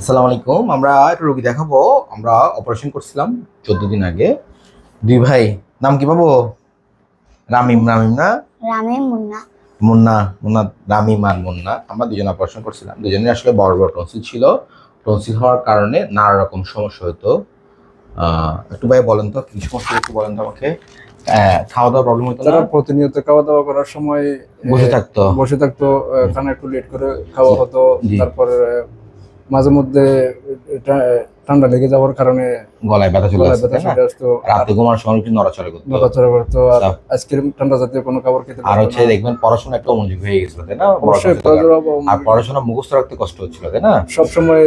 আসসালামু আলাইকুম। আমরা একটা রোগী দেখাবো। আমরা অপারেশন করছিলাম চোদ্দ দিন আগে। দুই ভাই নাম কি পাবো রামিম রামিম না? রামে মুন্না। মুন্না মুন্না রামিম আর মুন্না। আমরা দুজন অপারেশন করছিলাম। দুজনের আসলে বড় বড় টনসিল ছিল। টনসিল হওয়ার কারণে নানা রকম সমস্যা হতো। আহ, একটু ভাই বলেন তো কি সমস্যা একটু বলেন তো আমাকে। আহ, খাওয়া দাওয়া প্রবলেম হতো তারা প্রতিনিয়ত খাওয়া দাওয়া করার সময় বসে থাকতো। বসে থাকতো খানা একটু লেট করে খাওয়া হতো। তারপর মাঝে মধ্যে ঠান্ডা লেগে যাওয়ার কারণে গলায় ব্যথা চলে গলায় আসতো ব্যথা চলে আসতো। রাতে ঘুমানোর সময় একটু নড়াচড়া করতো। নড়াচড়া করতো আর আইসক্রিম ঠান্ডা জাতীয় কোনো খাবার খেতে আর হচ্ছে দেখবেন পড়াশোনা একটা মনোযোগ হয়ে গেছিল তাই না? অবশ্যই পড়াশোনা আর পড়াশোনা মুখস্থ রাখতে কষ্ট হচ্ছিল তাই না? সবসময়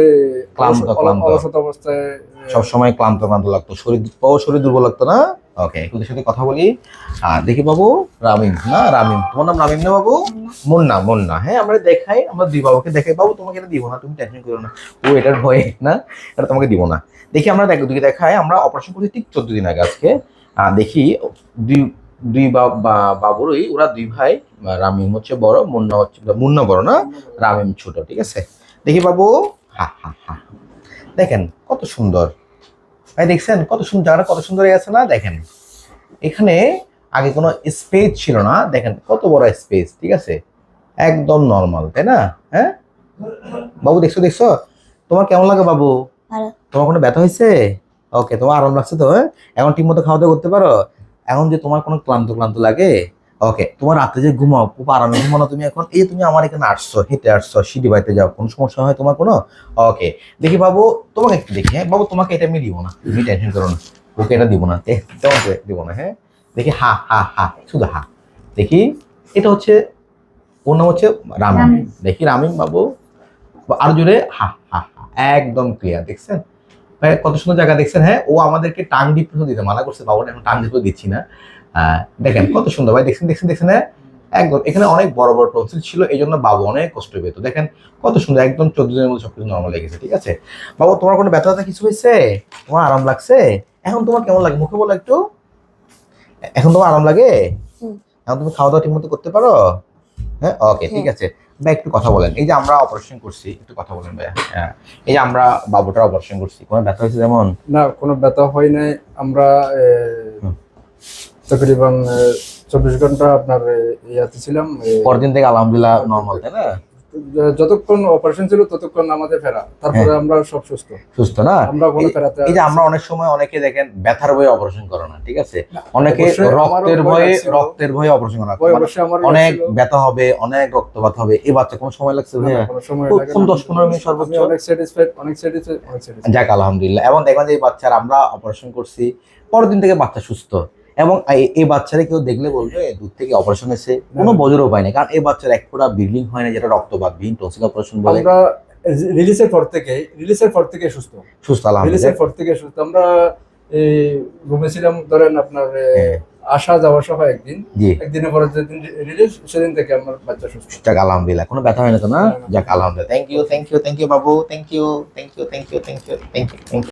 ক্লান্ত, অলস- ক্লান্ত। অবস্থায় সব সময় ক্লান্ত ক্লান্ত লাগতো। শরীর শরীর দুর্বল লাগতো না? ওকে তোদের সাথে কথা বলি। দেখি বাবু, রামিম, না? রামিম, তোমার নাম রামিম না বাবু? মুন্না মুন্না। হ্যাঁ আমরা দেখাই, আমরা দুই বাবুকে দেখাই। বাবু, তোমাকে এটা দিব না, তুমি টেনশন করো না। ও এটার ভয়ে, না? এটা তোমাকে দিব না। দেখি আমরা দেখ দুই দেখাই। আমরা অপারেশন করছি ঠিক চোদ্দ দিন আগে আজকে। দেখি, দুই দুই বাবুরই, ওরা দুই ভাই, রামিম হচ্ছে বড়, মুন্না হচ্ছে, মুন্না বড়, না? রামিম ছোট, ঠিক আছে? দেখি বাবু, হা হা হা। দেখেন, কত সুন্দর। ভাই দেখছেন? কত সুন্দর জায়গাটা কত সুন্দর হয়ে আছে না? দেখেন। এখানে আগে কোনো স্পেস ছিল না। দেখেন কত বড় স্পেস ঠিক আছে? একদম নর্মাল তাই না? হ্যাঁ? বাবু দেখছ দেখছ? তোমার কেমন লাগে বাবু। তোমার কোনো ব্যথা হয়েছে? ওকে তোমার আরাম লাগছে তো হ্যাঁ? এখন ঠিক মতো খাওয়া দাওয়া করতে পারো? এখন যে তোমার কোনো ক্লান্ত ক্লান্ত লাগে ওকে তোমার রাতে যে ঘুমাও খুব আরামে ঘুমানো তুমি এখন। এই তুমি আমার এখানে আসছো হেঁটে আসছো সিঁড়ি বাড়িতে যাও কোনো সমস্যা হয় তোমার কোনো? ওকে দেখি বাবু তোমাকে একটু দেখি হ্যাঁ? বাবু তোমাকে এটা আমি দিব না। তুমি টেনশন করো না। ওকে এটা দিব না তোমাকে দিব না হ্যাঁ? দেখি হা হা হা শুধু হা। দেখি এটা হচ্ছে ওর নাম হচ্ছে রামিম। রামিম। দেখি রামিম বাবু। আর জোরে হা হা হা একদম ক্লিয়ার দেখছেন? ভাই কত সুন্দর জায়গা দেখছেন হ্যাঁ? ও আমাদেরকে টাং ডিপ দিতে মানা করছে বাবু এখন টাং ডিপ দিচ্ছি না। দেখেন কত সুন্দর ভাই দেখছেন দেখছেন দেখছেন হ্যাঁ? একদম এখানে অনেক বড় বড় টনসিল ছিল এই জন্য বাবু অনেক কষ্ট পেত। দেখেন কত সুন্দর একদম চোদ্দ দিনের মধ্যে সবকিছু নর্মাল লেগেছে ঠিক আছে? বাবু তোমার কোনো ব্যথা ব্যথা কিছু হয়েছে? তোমার আরাম লাগছে? এখন তোমার কেমন লাগে? মুখে বলো একটু। এখন তোমার আরাম লাগে? এখন তুমি খাওয়া দাওয়া ঠিক মতো করতে পারো? হ্যাঁ? ওকে ঠিক আছে। ভাই একটু কথা বলেন। এই যে আমরা অপারেশন করছি একটু কথা বলেন ভাইয়া। হ্যাঁ। এই যে আমরা বাবুটার অপারেশন করছি কোনো ব্যথা হয়েছে যেমন? না কোনো ব্যথা হয় নাই। আমরা তকরিবান চব্বিশ ঘণ্টা আপনার ইয়াতে ছিলাম পরদিন থেকে আলহামদুলিল্লাহ নর্মাল তাই না? যতক্ষণ অপারেশন ছিল ততক্ষণ আমাদের ফেরা। তারপরে আমরা সব সুস্থ। সুস্থ না? আমরা কোনো ফেরাতে এই যে আমরা অনেক সময় অনেকে দেখেন ব্যথার ভয়ে অপারেশন করে না ঠিক আছে? অনেকে রক্তের ভয়ে রক্তের ভয়ে অপারেশন করা আমার অনেক। ব্যথা হবে অনেক রক্তপাত হবে। এই বাচ্চা কোনো সময় লাগছে না, ভাইয়া? না, কোনো সময় লাগে কম 10-15 মিনিট সর্বোচ্চ। অনেক স্যাটিসফাইড অনেক স্যাটিসফাইড অনেক স্যাটিসফাইড যাক আলহামদুলিল্লাহ। এবং দেখবেন যে এই বাচ্চার আমরা অপারেশন করছি পরের দিন থেকে বাচ্চা সুস্থ। এবং এই- বাচ্চারা কেউ দেখলে বলবে দূর থেকে অপারেশন এসে কোনো বজরও পায় না কারণ এই বাচ্চার এক ফোঁটা বিল্ডিং হয় না যেটা রক্তপাতবিহীন টনসিল অপারেশন বলে। আমরা রিলিজের পর থেকে রিলিজের পর থেকে সুস্থ। সুস্থ রিলিজের পর থেকে সুস্থ। আমরা এই রুমে ছিলাম ধরেন আপনার হ্যাঁ। আসা যাওয়া সহ একদিন। একদিনের পরে যেদিন রিলিজ সেদিন থেকে আমার বাচ্চা সুস্থ। যাক আলহামদুলিল্লাহ কোনো ব্যথা হয় না তো না। যাক আলহামদুলিল্লাহ। Thank you thank you thank you Babu. Thank you thank you thank you thank you thank you thank you